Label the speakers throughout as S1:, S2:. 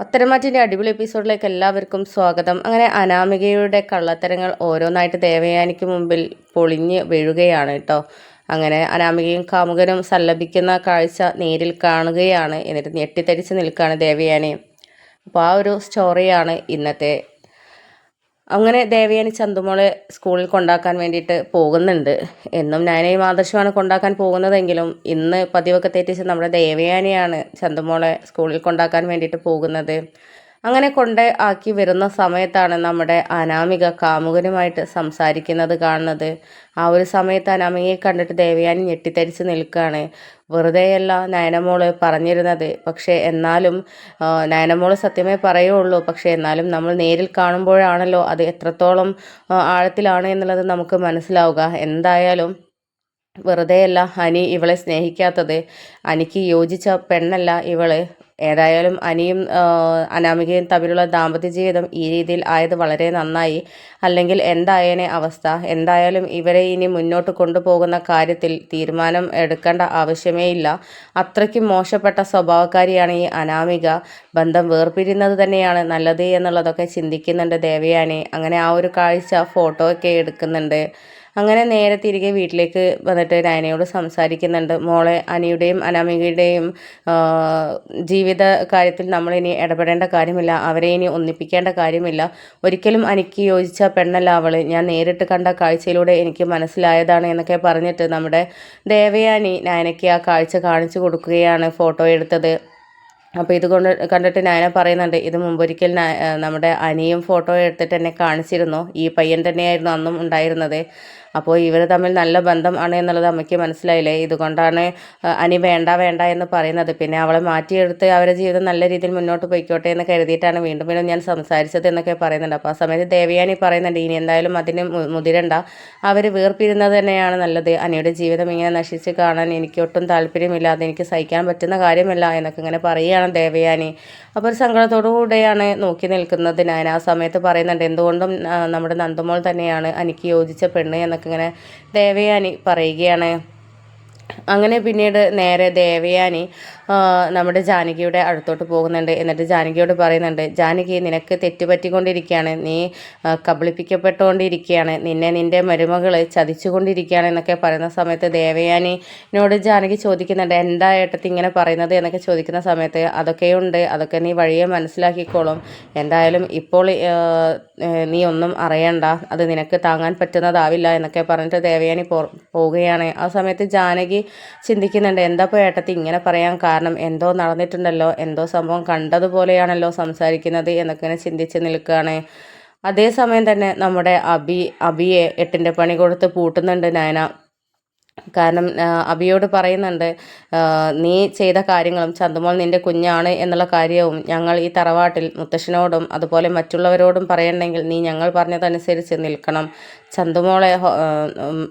S1: പത്തരമാറ്റിന്റെ അടിപൊളി എപ്പിസോഡിലേക്ക് എല്ലാവർക്കും സ്വാഗതം. അങ്ങനെ അനാമികയുടെ കള്ളത്തരങ്ങൾ ഓരോന്നായിട്ട് ദേവയാനിക്ക് മുമ്പിൽ പൊളിഞ്ഞ് വീഴുകയാണ് കേട്ടോ. അങ്ങനെ അനാമികയും കാമുകനും സല്ലപിക്കുന്ന കാഴ്ച നേരിൽ കാണുകയാണ് എന്നിട്ട് ഞെട്ടിത്തരിച്ച് നിൽക്കുകയാണ് ദേവയാനി. അപ്പോൾ ആ ഒരു സ്റ്റോറിയാണ് ഇന്നത്തെ അങ്ങനെ ദേവയാനി ചന്തുമോളെ സ്കൂളിൽ കൊണ്ടാക്കാൻ വേണ്ടിയിട്ട് പോകുന്നുണ്ട്. എന്നും ഞാനേയും ആദർശമാണ് കൊണ്ടാക്കാൻ പോകുന്നതെങ്കിലും ഇന്ന് പതിവൊക്കെ തെറ്റിച്ച് നമ്മുടെ ദേവയാനിയാണ് ചന്തുമോളെ സ്കൂളിൽ കൊണ്ടാക്കാൻ വേണ്ടിയിട്ട് പോകുന്നത്. അങ്ങനെ കൊണ്ട് ആക്കി വരുന്ന സമയത്താണ് നമ്മുടെ അനാമിക കാമുകനുമായിട്ട് സംസാരിക്കുന്നത് കാണുന്നത്. ആ ഒരു സമയത്ത് അനാമികയെ കണ്ടിട്ട് ദേവയാനി ഞെട്ടിത്തരിച്ച് നിൽക്കുകയാണ്. വെറുതെയല്ല നയനമോൾ പറഞ്ഞിരുന്നത്. പക്ഷേ എന്നാലും നയനമോൾ സത്യമേ പറയുള്ളൂ. പക്ഷേ എന്നാലും നമ്മൾ നേരിൽ കാണുമ്പോഴാണല്ലോ അത് എത്രത്തോളം ആഴത്തിലാണ് എന്നുള്ളത് നമുക്ക് മനസ്സിലാവുക. എന്തായാലും വെറുതെയല്ല അനി ഇവളെ സ്നേഹിക്കാത്തത്. അനിക്ക് യോജിച്ച പെണ്ണല്ല ഇവൾ. ഏതായാലും അനിയും അനാമികയും തമ്മിലുള്ള ദാമ്പത്യ ജീവിതം ഈ രീതിയിൽ ആയത് വളരെ നന്നായി. അല്ലെങ്കിൽ എന്തായേനെ അവസ്ഥ? എന്തായാലും ഇവരെ ഇനി മുന്നോട്ട് കൊണ്ടുപോകുന്ന കാര്യത്തിൽ തീരുമാനം എടുക്കേണ്ട ആവശ്യമേ ഇല്ല അത്രയ്ക്കും മോശപ്പെട്ട സ്വഭാവക്കാരിയാണ് ഈ അനാമിക. ബന്ധം വേർപിരിയുന്നത് തന്നെയാണ് നല്ലത് എന്നുള്ളതൊക്കെ ചിന്തിക്കുന്നുണ്ട് ദേവയാനി. അങ്ങനെ ആ ഒരു കാഴ്ച ഫോട്ടോ ഒക്കെ എടുക്കുന്നുണ്ട്. അങ്ങനെ നേരെ തിരികെ വീട്ടിലേക്ക് വന്നിട്ട് നയനയോട് സംസാരിക്കുന്നുണ്ട്. മോളെ അനിയുടെയും അനാമികയുടെയും ജീവിത കാര്യത്തിൽ നമ്മളിനി ഇടപെടേണ്ട കാര്യമില്ല. അവരെ ഇനി ഒന്നിപ്പിക്കേണ്ട കാര്യമില്ല. ഒരിക്കലും എനിക്ക് യോജിച്ച പെണ്ണല്ല അവൾ ഞാൻ നേരിട്ട് കണ്ട കാഴ്ചയിലൂടെ എനിക്ക് മനസ്സിലായതാണ് എന്നൊക്കെ പറഞ്ഞിട്ട് നമ്മുടെ ദേവയാനി നയനയ്ക്ക് ആ കാഴ്ച കാണിച്ചു കൊടുക്കുകയാണ് ഫോട്ടോ എടുത്തത്. അപ്പോൾ ഇതുകൊണ്ട് കണ്ടിട്ട് നയന പറയുന്നുണ്ട് ഇത് മുമ്പൊരിക്കൽ നമ്മുടെ അനിയും ഫോട്ടോ എടുത്തിട്ട് എന്നെ കാണിച്ചിരുന്നു. ഈ പയ്യൻ തന്നെയായിരുന്നു അന്നും ഉണ്ടായിരുന്നത്. അപ്പോൾ ഇവർ തമ്മിൽ നല്ല ബന്ധം ആണ് എന്നുള്ളത് അമ്മയ്ക്ക് മനസ്സിലായില്ലേ? ഇതുകൊണ്ടാണ് അനി വേണ്ട വേണ്ട എന്ന് പറയുന്നത്. പിന്നെ അവളെ മാറ്റിയെടുത്ത് അവരുടെ ജീവിതം നല്ല രീതിയിൽ മുന്നോട്ട് പോയിക്കോട്ടെ എന്ന് കരുതിയിട്ടാണ് വീണ്ടും വീണ്ടും ഞാൻ സംസാരിച്ചത് എന്നൊക്കെ പറയുന്നുണ്ട്. അപ്പോൾ ആ സമയത്ത് ദേവയാനി പറയുന്നുണ്ട് ഇനി എന്തായാലും അതിന് മുതിരണ്ട. അവർ വേർപിരുന്നത് തന്നെയാണ് നല്ലത്. അനിയുടെ ജീവിതം ഇങ്ങനെ നശിച്ച് കാണാൻ എനിക്ക് ഒട്ടും താല്പര്യമില്ല. അതെനിക്ക് സഹിക്കാൻ പറ്റുന്ന കാര്യമല്ല എന്നൊക്കെ ഇങ്ങനെ പറയുകയാണ് ദേവയാനി. അപ്പോൾ ഒരു സങ്കടത്തോടു കൂടെയാണ് നോക്കി നിൽക്കുന്നത്. ഞാൻ ആ സമയത്ത് പറയുന്നുണ്ട് എന്തുകൊണ്ടും നമ്മുടെ നന്ദമോൾ തന്നെയാണ് എനിക്ക് യോജിച്ച പെണ്ണ് എന്നൊക്കെ ഇങ്ങനെ ദേവയാനി പറയുകയാണ്. അങ്ങനെ പിന്നീട് നേരെ ദേവയാനി നമ്മുടെ ജാനകിയുടെ അടുത്തോട്ട് പോകുന്നുണ്ട്. എന്നിട്ട് ജാനകിയോട് പറയുന്നുണ്ട് ജാനകി നിനക്ക് തെറ്റുപറ്റിക്കൊണ്ടിരിക്കുകയാണ് നീ കബളിപ്പിക്കപ്പെട്ടുകൊണ്ടിരിക്കുകയാണ് നിന്നെ നിന്റെ മരുമകൾ ചതിച്ചുകൊണ്ടിരിക്കുകയാണ് എന്നൊക്കെ പറയുന്ന സമയത്ത് ദേവയാനിനോട് ജാനകി ചോദിക്കുന്നുണ്ട് എന്താ ഏട്ടത്തി ഇങ്ങനെ പറയുന്നത്? എന്നൊക്കെ ചോദിക്കുന്ന സമയത്ത് അതൊക്കെയുണ്ട്. അതൊക്കെ നീ വഴിയെ മനസ്സിലാക്കിക്കോളും. എന്തായാലും ഇപ്പോൾ നീ ഒന്നും അറിയണ്ട. അത് നിനക്ക് താങ്ങാൻ പറ്റുന്നതാവില്ല എന്നൊക്കെ പറഞ്ഞിട്ട് ദേവയാനി പോവുകയാണ്. ആ സമയത്ത് ജാനകി ചിന്തിക്കുന്നുണ്ട് എന്താ ഇപ്പോൾ ഏട്ടത്തി ഇങ്ങനെ പറയാൻ കാരണം? എന്തോ നടന്നിട്ടുണ്ടല്ലോ? എന്തോ സംഭവം കണ്ടതുപോലെയാണല്ലോ സംസാരിക്കുന്നത്? എന്നൊക്കെ ഇങ്ങനെ ചിന്തിച്ച് നിൽക്കുകയാണ്. അതേസമയം തന്നെ നമ്മുടെ അബി അബിയെ എട്ടിന്റെ പണി കൊടുത്ത് പൂട്ടുന്നുണ്ട് നയന. കാരണം അബിയോട് പറയുന്നുണ്ട് നീ ചെയ്ത കാര്യങ്ങളും ചന്തുമോൾ നിന്റെ കുഞ്ഞാണ് എന്നുള്ള കാര്യവും ഞങ്ങൾ ഈ തറവാട്ടിൽ മുത്തശ്ശനോടും അതുപോലെ മറ്റുള്ളവരോടും പറയണമെങ്കിൽ നീ ഞങ്ങൾ പറഞ്ഞതനുസരിച്ച് നിൽക്കണം. ചന്തുമോളെ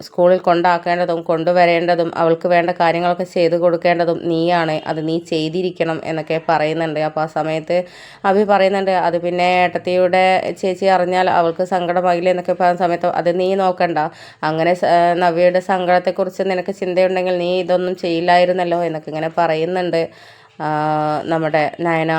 S1: സ്കൂളിൽ കൊണ്ടാക്കേണ്ടതും കൊണ്ടുവരേണ്ടതും അവൾക്ക് വേണ്ട കാര്യങ്ങളൊക്കെ ചെയ്തു കൊടുക്കേണ്ടതും നീയാണ്. അത് നീ ചെയ്തിരിക്കണം എന്നൊക്കെ പറയുന്നുണ്ട്. അപ്പോൾ ആ സമയത്ത് അഭി പറയുന്നുണ്ട് അത് പിന്നെ ഏട്ടത്തിയുടെ ചേച്ചി അറിഞ്ഞാൽ അവൾക്ക് സങ്കടമായില്ലേ എന്നൊക്കെ പറയുന്ന സമയത്ത് അത് നീ നോക്കണ്ട. അങ്ങനെ നവ്യയുടെ സങ്കടത്തെക്കുറിച്ച് നിനക്ക് ചിന്തയുണ്ടെങ്കിൽ നീ ഇതൊന്നും ചെയ്യില്ലായിരുന്നല്ലോ എന്നൊക്കെ ഇങ്ങനെ പറയുന്നുണ്ട് നമ്മുടെ നയന.